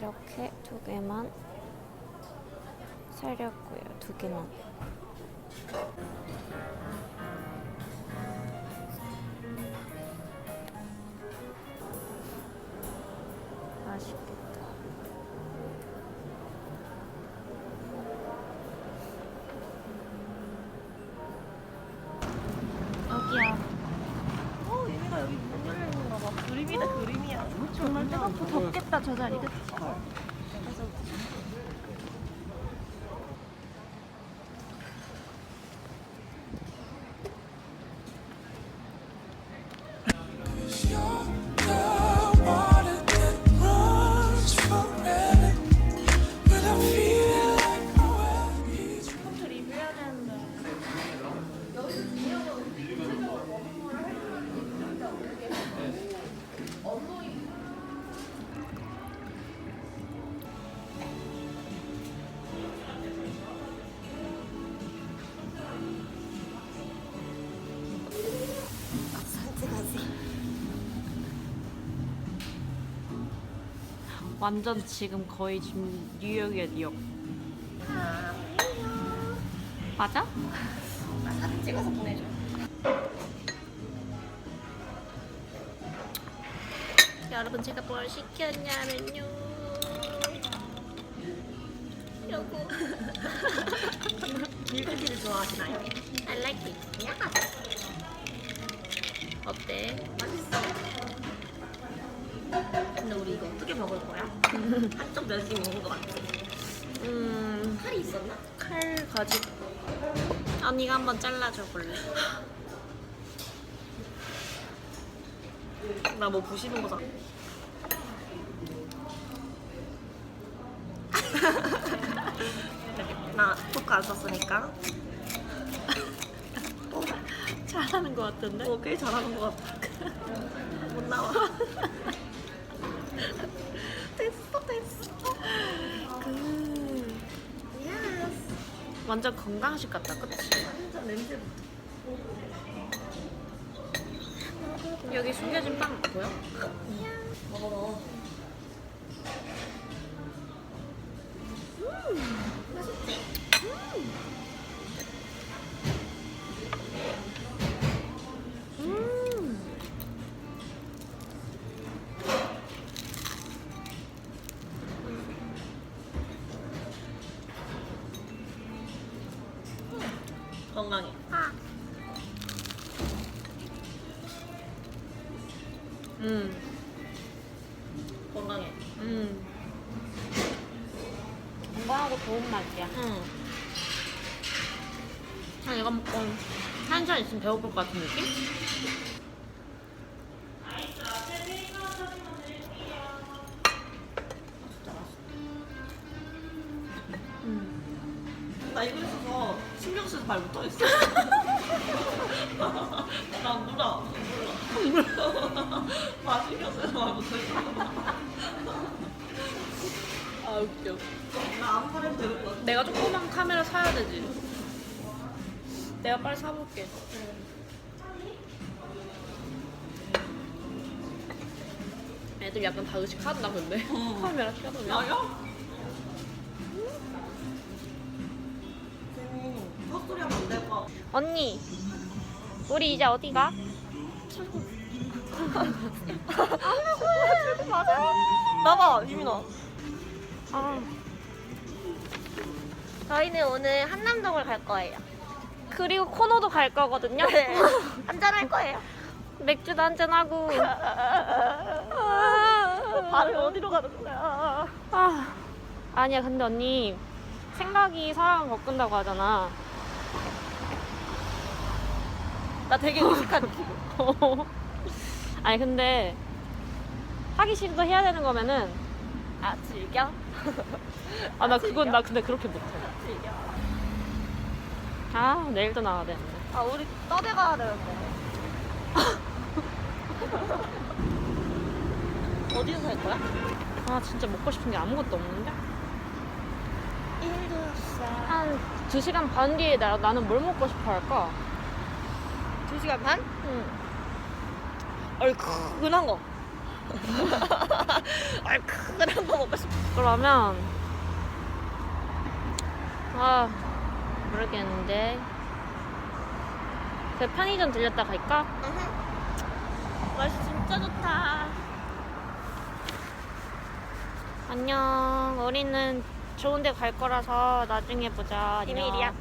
이렇게 두 개만 사려고요. 두 개만. 정말 뜨겁고 덥겠다 저 자리 그치? 완전 지금 거의 지금 뉴욕이야 뉴욕. 맞아? 나 사진 찍어서 보내줘. 여러분 제가 뭘 시켰냐면요. 요거. 밀크티를 좋아하시나요? I like it. 야, 어때? 이거 어떻게 먹을 거야? 한쪽 면씩 먹는 거 같지? 음, 칼이 있었나? 칼 가지고 언니가 한번 잘라줘 볼래? 나 뭐 부시는 거잖아. 나 포크 안 썼으니까. 어, 잘하는 것 같은데? 어, 꽤 잘하는 것 같아. 못 나와. 됐어, 됐어. 그. 완전 건강식 같다, 그치? 완전 냄새. 여기 숨겨진 빵 보여? 먹어, 먹어. 건강해. 음. 건강해. 음. 건강하고 좋은 맛이야. 응. 그냥 이거 먹고 한 시간 있으면 배고플 것 같은 느낌? 나 이거 있어서 신경 쓰여서 말 못하겠어. 나 물어. 물어. 나 신경 쓰여서 말 못하겠어. 아 웃겨. 나 아무 말 해도 되는 거 같아. 내가 조그만 카메라 사야 되지. 내가 빨리 사볼게. 애들 약간 다 의식한다 근데 어. 카메라 켜놓으면 나야? 언니 우리 이제 어디 가? 맞아. 나봐, 유민아. 아, 저희는 오늘 한남동을 갈 거예요. 그리고 코너도 갈 거거든요 네. 한잔 할 거예요. 맥주도 한잔 하고 발을 어디로 가는 거야? 아, 아니야 근데 언니 생각이 사람을 바꾼다고 하잖아 나 되게 의식한 기분. 아니 근데 하기 싫어도 해야 되는 거면은 아, 즐겨? 아 나 그건 나 근데 그렇게 못해 즐겨. 아 내일도 나와야 되는데 아, 우리 떠대 가야 되는데. 어디서 살 거야? 아 진짜 먹고 싶은 게 아무것도 없는데 일도 없어. 한 2시간 반 뒤에 나, 나는 뭘 먹고 싶어 할까? 2시간 반? 응. 얼큰한 거. 얼큰한 거 먹고 싶어. 그러면 아 모르겠는데. 그 편의점 들렸다 갈까? 날씨 진짜 좋다. 안녕. 우리는 좋은 데 갈 거라서 나중에 보자. 안녕. 비밀이야.